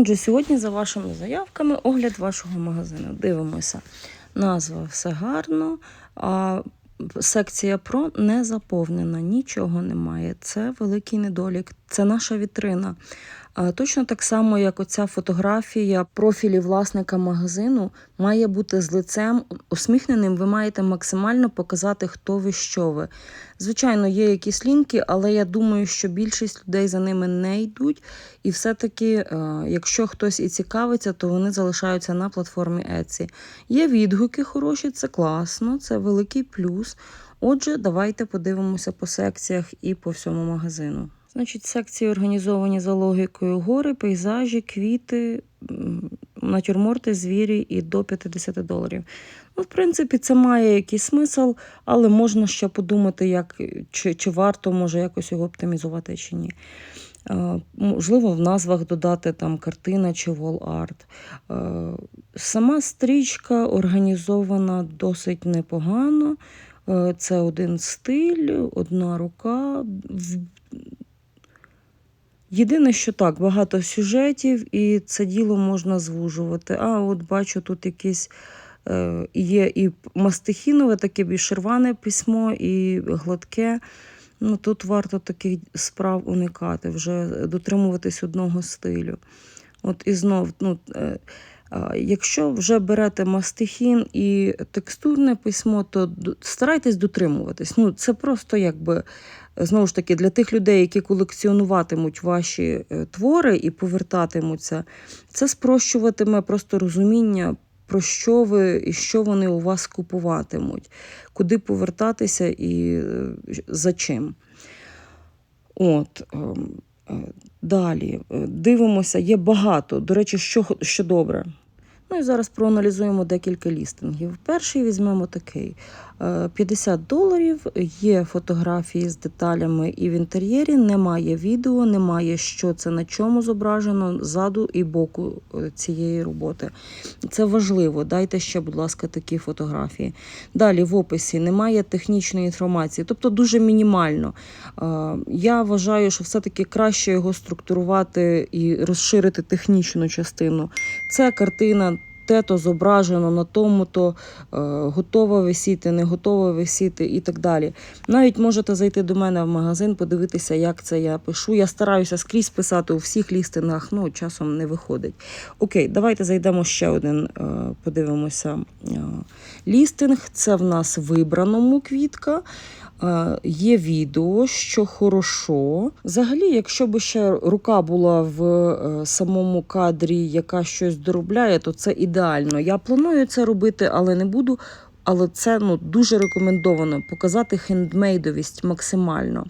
Отже, сьогодні за вашими заявками огляд вашого магазину. Дивимося. Назва все гарно, а секція про не заповнена, нічого немає. Це великий недолік, це наша вітрина. Точно так само, як оця фотографія профілі власника магазину має бути з лицем усміхненим. Ви маєте максимально показати, хто ви, що ви. Звичайно, є якісь лінки, але я думаю, що більшість людей за ними не йдуть. І все-таки, е, якщо хтось і цікавиться, то вони залишаються на платформі Etsy. Є відгуки хороші, це класно, це великий плюс. Отже, давайте подивимося по секціях і по всьому магазину. Значить, секції організовані за логікою гори, пейзажі, квіти, натюрморти, звірі і до 50 доларів. Ну, в принципі, це має якийсь смисл, але можна ще подумати, як, чи, чи варто може якось його оптимізувати чи ні. Е, Можливо, в назвах додати там картина чи wall-art. Е, Сама стрічка організована досить непогано. Е, Це один стиль, одна рука. Єдине, що так, багато сюжетів, і це діло можна звужувати. А, от бачу, тут якесь е, є і мастихінове, таке більш рване письмо, і гладке. Ну, тут варто таких справ уникати, вже дотримуватись одного стилю. От і знов, ну, е, якщо вже берете мастихін і текстурне письмо, то старайтесь дотримуватись. Ну, це просто якби знову ж таки для тих людей, які колекціонуватимуть ваші е, твори і повертатимуться, це спрощуватиме просто розуміння, про що ви і що вони у вас купуватимуть, куди повертатися і е, за чим. От. ем, е, Далі дивимося, є багато. До речі, що, що добре. Ну і зараз проаналізуємо декілька лістингів. Перший візьмемо такий: Е, 50 доларів. Є фотографії з деталями і в інтер'єрі. Немає відео, немає що це на чому зображено ззаду і боку е, цієї роботи. Це важливо. Дайте ще, будь ласка, такі фотографії. Далі в описі немає технічної інформації, тобто дуже мінімально. Е, Я вважаю, що все-таки краще його структурувати і розширити технічну частину. Це картина. Те-то зображено на тому-то, е, готова висіти, не готова висіти і так далі. Навіть можете зайти до мене в магазин, подивитися, як це я пишу. Я стараюся скрізь писати у всіх лістингах, ну часом не виходить. Окей, давайте зайдемо ще один, е, подивимося. е, Лістинг це в нас вибраному квітка. Е, Є відео, що хорошо. Взагалі, якщо б ще рука була в е, самому кадрі, яка щось доробляє, то це ідеально. Я планую це робити, але не буду. Але це ну, дуже рекомендовано показати хендмейдовість максимально.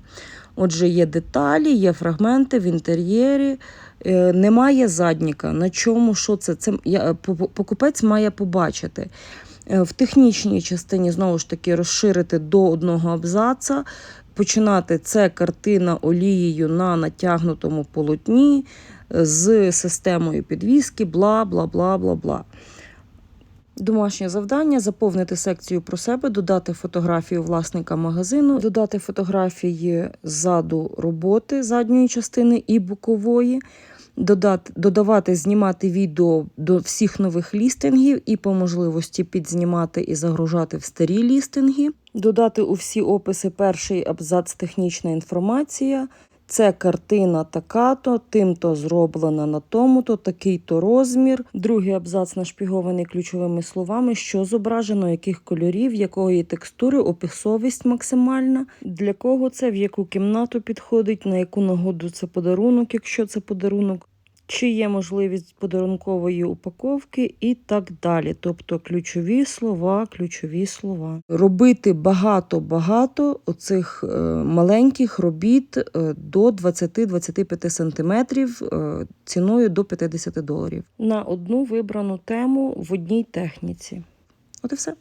Отже, є деталі, є фрагменти в інтер'єрі, е, немає задніка. На чому що це? це покупець має побачити. Е, В технічній частині знову ж таки розширити до одного абзаца. Починати це картина олією на натягнутому полотні е, з системою підвіски, бла, бла, бла, бла, бла. Домашнє завдання заповнити секцію про себе, додати фотографію власника магазину, додати фотографії ззаду роботи задньої частини і бокової, додати, додавати, знімати відео до всіх нових лістингів і по можливості підзнімати і загружати в старі лістинги, додати у всі описи перший абзац технічна інформація. Це картина така-то, тим-то зроблена на тому-то, такий-то розмір. Другий абзац нашпігований ключовими словами, що зображено, яких кольорів, якої текстури, описовість максимальна, для кого це, в яку кімнату підходить, на яку нагоду це подарунок, якщо це подарунок. Чи є можливість подарункової упаковки і так далі. Тобто ключові слова, ключові слова. Робити багато-багато оцих е, маленьких робіт е, до 20-25 сантиметрів е, ціною до 50 доларів на одну вибрану тему в одній техніці. От і все.